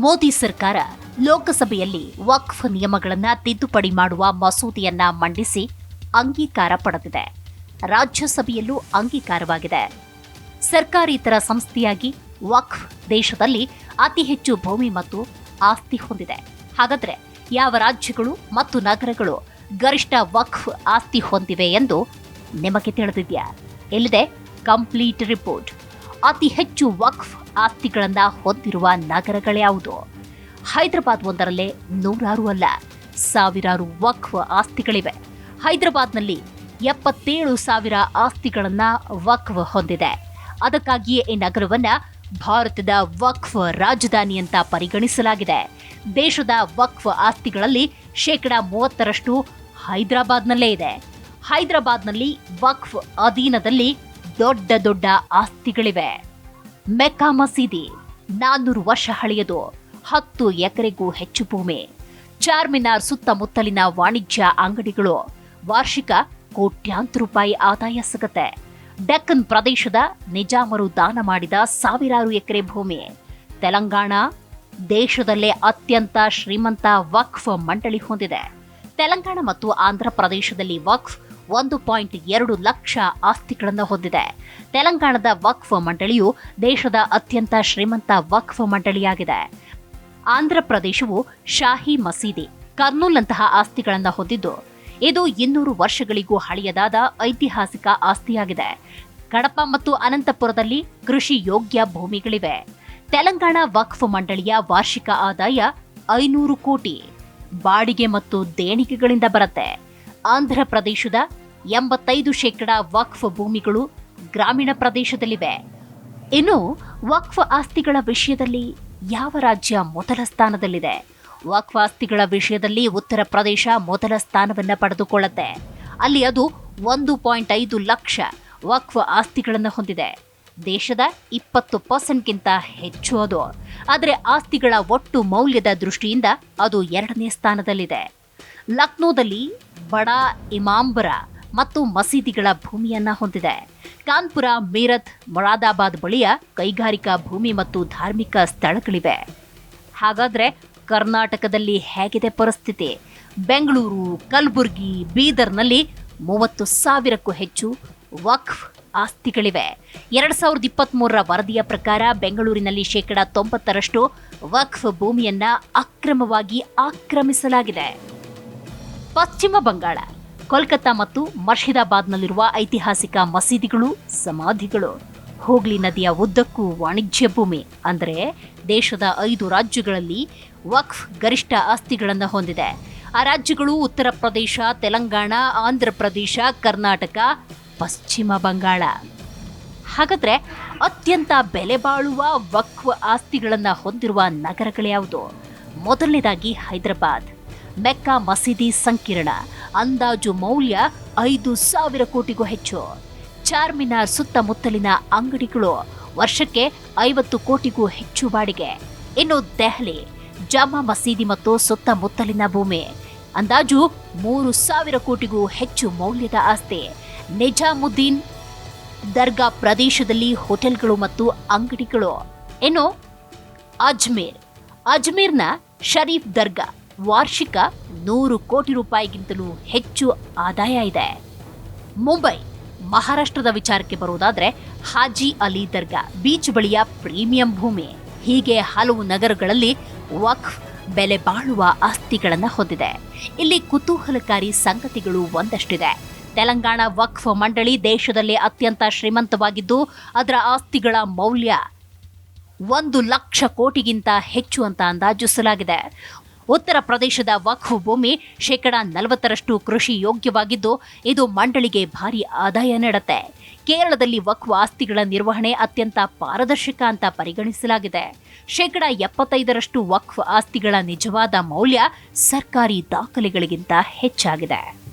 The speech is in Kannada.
ಮೋದಿ ಸರ್ಕಾರ ಲೋಕಸಭೆಯಲ್ಲಿ ವಕ್ಫ್ ನಿಯಮಗಳನ್ನು ತಿದ್ದುಪಡಿ ಮಾಡುವ ಮಸೂದೆಯನ್ನ ಮಂಡಿಸಿ ಅಂಗೀಕಾರ ಪಡೆದಿದೆ. ರಾಜ್ಯಸಭೆಯಲ್ಲೂ ಅಂಗೀಕಾರವಾಗಿದೆ. ಸರ್ಕಾರೇತರ ಸಂಸ್ಥೆಯಾಗಿ ವಕ್ಫ್ ದೇಶದಲ್ಲಿ ಅತಿ ಹೆಚ್ಚು ಭೂಮಿ ಮತ್ತು ಆಸ್ತಿ ಹೊಂದಿದೆ. ಹಾಗಾದ್ರೆ ಯಾವ ರಾಜ್ಯಗಳು ಮತ್ತು ನಗರಗಳು ಗರಿಷ್ಠ ವಕ್ಫ್ ಆಸ್ತಿ ಹೊಂದಿವೆ ಎಂದು ನಿಮಗೆ ತಿಳಿದಿದೆಯಾ? ಇಲ್ಲಿದೆ ಕಂಪ್ಲೀಟ್ ರಿಪೋರ್ಟ್. ಅತಿ ಹೆಚ್ಚು ವಕ್ಫ್ ಆಸ್ತಿಗಳನ್ನು ಹೊಂದಿರುವ ನಗರಗಳ್ಯಾವುದು ಹೈದರಾಬಾದ್ ಒಂದರಲ್ಲೇ ನೂರಾರು ಅಲ್ಲ, ಸಾವಿರಾರು ವಕ್ಫ್ ಆಸ್ತಿಗಳಿವೆ. ಹೈದರಾಬಾದ್ನಲ್ಲಿ ಎಪ್ಪತ್ತೇಳು ಸಾವಿರ ಆಸ್ತಿಗಳನ್ನು ವಕ್ಫ್ ಹೊಂದಿದೆ. ಅದಕ್ಕಾಗಿಯೇ ಈ ನಗರವನ್ನ ಭಾರತದ ವಕ್ಫ್ ರಾಜಧಾನಿ ಅಂತ ಪರಿಗಣಿಸಲಾಗಿದೆ. ದೇಶದ ವಕ್ಫ್ ಆಸ್ತಿಗಳಲ್ಲಿ ಶೇಕಡ ಮೂವತ್ತರಷ್ಟು ಹೈದರಾಬಾದ್ನಲ್ಲೇ ಇದೆ. ಹೈದರಾಬಾದ್ನಲ್ಲಿ ವಕ್ಫ್ ಅಧೀನದಲ್ಲಿ ದೊಡ್ಡ ದೊಡ್ಡ ಆಸ್ತಿಗಳಿವೆ. ಮೆಕ್ಕಾ ಮಸೀದಿ ನಾನ್ನೂರು ವರ್ಷ ಹಳೆಯದು. ಹತ್ತು ಎಕರೆಗೂ ಹೆಚ್ಚು ಭೂಮಿ. ಚಾರ್ಮಿನಾರ್ ಸುತ್ತಮುತ್ತಲಿನ ವಾಣಿಜ್ಯ ಅಂಗಡಿಗಳು ವಾರ್ಷಿಕ ಕೋಟ್ಯಾಂತರ ರೂಪಾಯಿ ಆದಾಯ ಸಿಗುತ್ತೆ. ಡೆಕ್ಕನ್ ಪ್ರದೇಶದ ನಿಜಾಮರು ದಾನ ಮಾಡಿದ ಸಾವಿರಾರು ಎಕರೆ ಭೂಮಿ. ತೆಲಂಗಾಣ ದೇಶದಲ್ಲೇ ಅತ್ಯಂತ ಶ್ರೀಮಂತ ವಕ್ಫ್ ಮಂಡಳಿ ಹೊಂದಿದೆ. ತೆಲಂಗಾಣ ಮತ್ತು ಆಂಧ್ರ ಪ್ರದೇಶದಲ್ಲಿ ವಕ್ಫ್ ಒಂದು ಪಾಯಿಂಟ್ ಎರಡು ಲಕ್ಷ ಆಸ್ತಿಗಳನ್ನು ಹೊಂದಿದೆ. ತೆಲಂಗಾಣದ ವಕ್ಫ್ ಮಂಡಳಿಯು ದೇಶದ ಅತ್ಯಂತ ಶ್ರೀಮಂತ ವಕ್ಫ್ ಮಂಡಳಿಯಾಗಿದೆ. ಆಂಧ್ರ ಪ್ರದೇಶವು ಶಾಹಿ ಮಸೀದಿ, ಕರ್ನೂಲ್ನಂತಹ ಆಸ್ತಿಗಳನ್ನು ಹೊಂದಿದ್ದು, ಇದು ಇನ್ನೂರು ವರ್ಷಗಳಿಗೂ ಹಳೆಯದಾದ ಐತಿಹಾಸಿಕ ಆಸ್ತಿಯಾಗಿದೆ. ಕಡಪ ಮತ್ತು ಅನಂತಪುರದಲ್ಲಿ ಕೃಷಿ ಯೋಗ್ಯ ಭೂಮಿಗಳಿವೆ. ತೆಲಂಗಾಣ ವಕ್ಫ್ ಮಂಡಳಿಯ ವಾರ್ಷಿಕ ಆದಾಯ ಐನೂರು ಕೋಟಿ. ಬಾಡಿಗೆ ಮತ್ತು ದೇಣಿಗೆಗಳಿಂದ ಬರುತ್ತೆ. ಆಂಧ್ರ ಪ್ರದೇಶದ ಎಂಬತ್ತೈದು ಶೇಕಡ ವಕ್ಫ್ ಭೂಮಿಗಳು ಗ್ರಾಮೀಣ ಪ್ರದೇಶದಲ್ಲಿವೆ. ಇನ್ನು ವಕ್ಫ್ ಆಸ್ತಿಗಳ ವಿಷಯದಲ್ಲಿ ಯಾವ ರಾಜ್ಯ ಮೊದಲ ಸ್ಥಾನದಲ್ಲಿದೆ? ವಕ್ಫ್ ಆಸ್ತಿಗಳ ವಿಷಯದಲ್ಲಿ ಉತ್ತರ ಪ್ರದೇಶ ಮೊದಲ ಸ್ಥಾನವನ್ನು ಪಡೆದುಕೊಳ್ಳುತ್ತೆ. ಅಲ್ಲಿ ಅದು ಒಂದು ಪಾಯಿಂಟ್ ಐದು ಲಕ್ಷ ವಕ್ಫ್ ಆಸ್ತಿಗಳನ್ನು ಹೊಂದಿದೆ. ದೇಶದ ಇಪ್ಪತ್ತು ಪರ್ಸೆಂಟ್ಗಿಂತ ಹೆಚ್ಚು ಅದು. ಆದರೆ ಆಸ್ತಿಗಳ ಒಟ್ಟು ಮೌಲ್ಯದ ದೃಷ್ಟಿಯಿಂದ ಅದು ಎರಡನೇ ಸ್ಥಾನದಲ್ಲಿದೆ. ಲಕ್ನೋದಲ್ಲಿ ಬಡಾ ಇಮಾಂಬರ ಮತ್ತು ಮಸೀದಿಗಳ ಭೂಮಿಯನ್ನ ಹೊಂದಿದೆ. ಕಾನ್ಪುರ, ಮೀರತ್, ಮೊರಾದಾಬಾದ್ ಬಳಿಯ ಕೈಗಾರಿಕಾ ಭೂಮಿ ಮತ್ತು ಧಾರ್ಮಿಕ ಸ್ಥಳಗಳಿವೆ. ಹಾಗಾದ್ರೆ ಕರ್ನಾಟಕದಲ್ಲಿ ಹೇಗಿದೆ ಪರಿಸ್ಥಿತಿ? ಬೆಂಗಳೂರು, ಕಲಬುರಗಿ, ಬೀದರ್ನಲ್ಲಿ ಮೂವತ್ತು ಸಾವಿರಕ್ಕೂ ಹೆಚ್ಚು ವಕ್ಫ್ ಆಸ್ತಿಗಳಿವೆ. ಎರಡ್ ಸಾವಿರದ ಇಪ್ಪತ್ಮೂರರ ವರದಿಯ ಪ್ರಕಾರ ಬೆಂಗಳೂರಿನಲ್ಲಿ ಶೇಕಡ ತೊಂಬತ್ತರಷ್ಟು ವಕ್ಫ್ ಭೂಮಿಯನ್ನ ಅಕ್ರಮವಾಗಿ ಆಕ್ರಮಿಸಲಾಗಿದೆ. ಪಶ್ಚಿಮ ಬಂಗಾಳ. ಕೋಲ್ಕತ್ತಾ ಮತ್ತು ಮರ್ಷಿದಾಬಾದ್ನಲ್ಲಿರುವ ಐತಿಹಾಸಿಕ ಮಸೀದಿಗಳು, ಸಮಾಧಿಗಳು. ಹೂಗ್ಲಿ ನದಿಯ ಉದ್ದಕ್ಕೂ ವಾಣಿಜ್ಯ ಭೂಮಿ. ಅಂದರೆ ದೇಶದ ಐದು ರಾಜ್ಯಗಳಲ್ಲಿ ವಕ್ಫ್ ಗರಿಷ್ಠ ಆಸ್ತಿಗಳನ್ನು ಹೊಂದಿದೆ. ಆ ರಾಜ್ಯಗಳು ಉತ್ತರ ಪ್ರದೇಶ, ತೆಲಂಗಾಣ, ಆಂಧ್ರ ಪ್ರದೇಶ, ಕರ್ನಾಟಕ, ಪಶ್ಚಿಮ ಬಂಗಾಳ. ಹಾಗಾದರೆ ಅತ್ಯಂತ ಬೆಲೆ ಬಾಳುವ ವಕ್ಫ್ ಆಸ್ತಿಗಳನ್ನು ಹೊಂದಿರುವ ನಗರಗಳ್ಯಾವುದು ಮೊದಲನೇದಾಗಿ ಹೈದರಾಬಾದ್. ಮೆಕ್ಕಾ ಮಸೀದಿ ಸಂಕೀರ್ಣ. ಅಂದಾಜು ಮೌಲ್ಯ ಐದು ಸಾವಿರ ಕೋಟಿಗೂ ಹೆಚ್ಚು. ಚಾರ್ಮಿನಾರ್ ಸುತ್ತಮುತ್ತಲಿನ ಅಂಗಡಿಗಳು ವರ್ಷಕ್ಕೆ ಐವತ್ತು ಕೋಟಿಗೂ ಹೆಚ್ಚು ಬಾಡಿಗೆ. ಇನ್ನು ದೆಹಲಿ, ಜಾಮಾ ಮಸೀದಿ ಮತ್ತು ಸುತ್ತಮುತ್ತಲಿನ ಭೂಮಿ ಅಂದಾಜು ಮೂರು ಸಾವಿರ ಕೋಟಿಗೂ ಹೆಚ್ಚು ಮೌಲ್ಯದ ಆಸ್ತಿ. ನಿಜಾಮುದ್ದೀನ್ ದರ್ಗಾ ಪ್ರದೇಶದಲ್ಲಿ ಹೋಟೆಲ್ಗಳು ಮತ್ತು ಅಂಗಡಿಗಳು. ಇನ್ನು ಅಜ್ಮೀರ್. ಅಜ್ಮೀರ್ನ ಶರೀಫ್ ದರ್ಗಾ ವಾರ್ಷಿಕ ನೂರು ಕೋಟಿ ರೂಪಾಯಿಗಿಂತಲೂ ಹೆಚ್ಚು ಆದಾಯ ಇದೆ. ಮುಂಬೈ, ಮಹಾರಾಷ್ಟ್ರದ ವಿಚಾರಕ್ಕೆ ಬರುವುದಾದ್ರೆ ಹಾಜಿ ಅಲಿ ದರ್ಗಾ ಬೀಚ್ ಬಳಿಯ ಪ್ರೀಮಿಯಂ ಭೂಮಿ. ಹೀಗೆ ಹಲವು ನಗರಗಳಲ್ಲಿ ವಕ್ಫ್, ಬೆಲೆ ಬಾಳುವ ಆಸ್ತಿಗಳನ್ನು ಹೊಂದಿದೆ. ಇಲ್ಲಿ ಕುತೂಹಲಕಾರಿ ಸಂಗತಿಗಳು ಒಂದಷ್ಟಿದೆ. ತೆಲಂಗಾಣ ವಕ್ಫ್ ಮಂಡಳಿ ದೇಶದಲ್ಲಿ ಅತ್ಯಂತ ಶ್ರೀಮಂತವಾಗಿದ್ದು ಅದರ ಆಸ್ತಿಗಳ ಮೌಲ್ಯ ಒಂದು ಲಕ್ಷ ಕೋಟಿಗಿಂತ ಹೆಚ್ಚು ಅಂತ ಅಂದಾಜಿಸಲಾಗಿದೆ. ಉತ್ತರ ಪ್ರದೇಶದ ವಕ್ಫ್ ಭೂಮಿ ಶೇಕಡ ನಲವತ್ತರಷ್ಟು ಕೃಷಿ ಯೋಗ್ಯವಾಗಿದ್ದು, ಇದು ಮಂಡಳಿಗೆ ಭಾರಿ ಆದಾಯ ನೀಡುತ್ತೆ. ಕೇರಳದಲ್ಲಿ ವಕ್ಫ್ ಆಸ್ತಿಗಳ ನಿರ್ವಹಣೆ ಅತ್ಯಂತ ಪಾರದರ್ಶಕ ಅಂತ ಪರಿಗಣಿಸಲಾಗಿದೆ. ಶೇಕಡ ಎಪ್ಪತ್ತೈದರಷ್ಟು ವಕ್ಫ್ ಆಸ್ತಿಗಳ ನಿಜವಾದ ಮೌಲ್ಯ ಸರ್ಕಾರಿ ದಾಖಲೆಗಳಿಗಿಂತ ಹೆಚ್ಚಾಗಿದೆ.